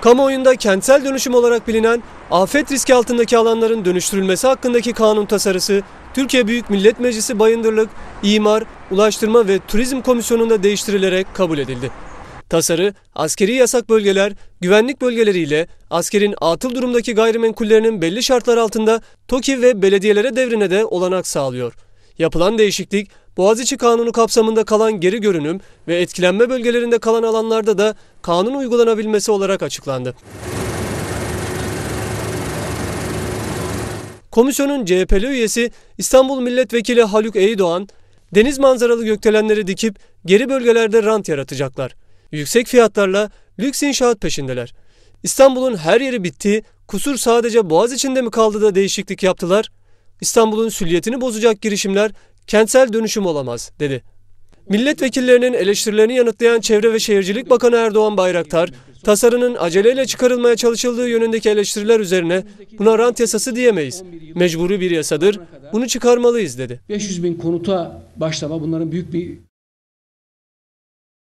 Kamuoyunda kentsel dönüşüm olarak bilinen afet riski altındaki alanların dönüştürülmesi hakkındaki kanun tasarısı Türkiye Büyük Millet Meclisi Bayındırlık, İmar, Ulaştırma ve Turizm Komisyonu'nda değiştirilerek kabul edildi. Tasarı, askeri yasak bölgeler, güvenlik bölgeleriyle askerin atıl durumdaki gayrimenkullerinin belli şartlar altında TOKİ ve belediyelere devrine de olanak sağlıyor. Yapılan değişiklik, Boğaziçi Kanunu kapsamında kalan geri görünüm ve etkilenme bölgelerinde kalan alanlarda da kanun uygulanabilmesi olarak açıklandı. Komisyonun CHP'li üyesi İstanbul Milletvekili Haluk Eydoğan, deniz manzaralı gökdelenleri dikip geri bölgelerde rant yaratacaklar. Yüksek fiyatlarla lüks inşaat peşindeler. İstanbul'un her yeri bitti, kusur sadece Boğaz içinde mi kaldı da değişiklik yaptılar? İstanbul'un süliyetini bozacak girişimler kentsel dönüşüm olamaz, dedi. Milletvekillerinin eleştirilerini yanıtlayan Çevre ve Şehircilik Bakanı Erdoğan Bayraktar, tasarının aceleyle çıkarılmaya çalışıldığı yönündeki eleştiriler üzerine buna rant yasası diyemeyiz. Mecburi bir yasadır, bunu çıkarmalıyız dedi. 500 bin konuta başlama bunların büyük bir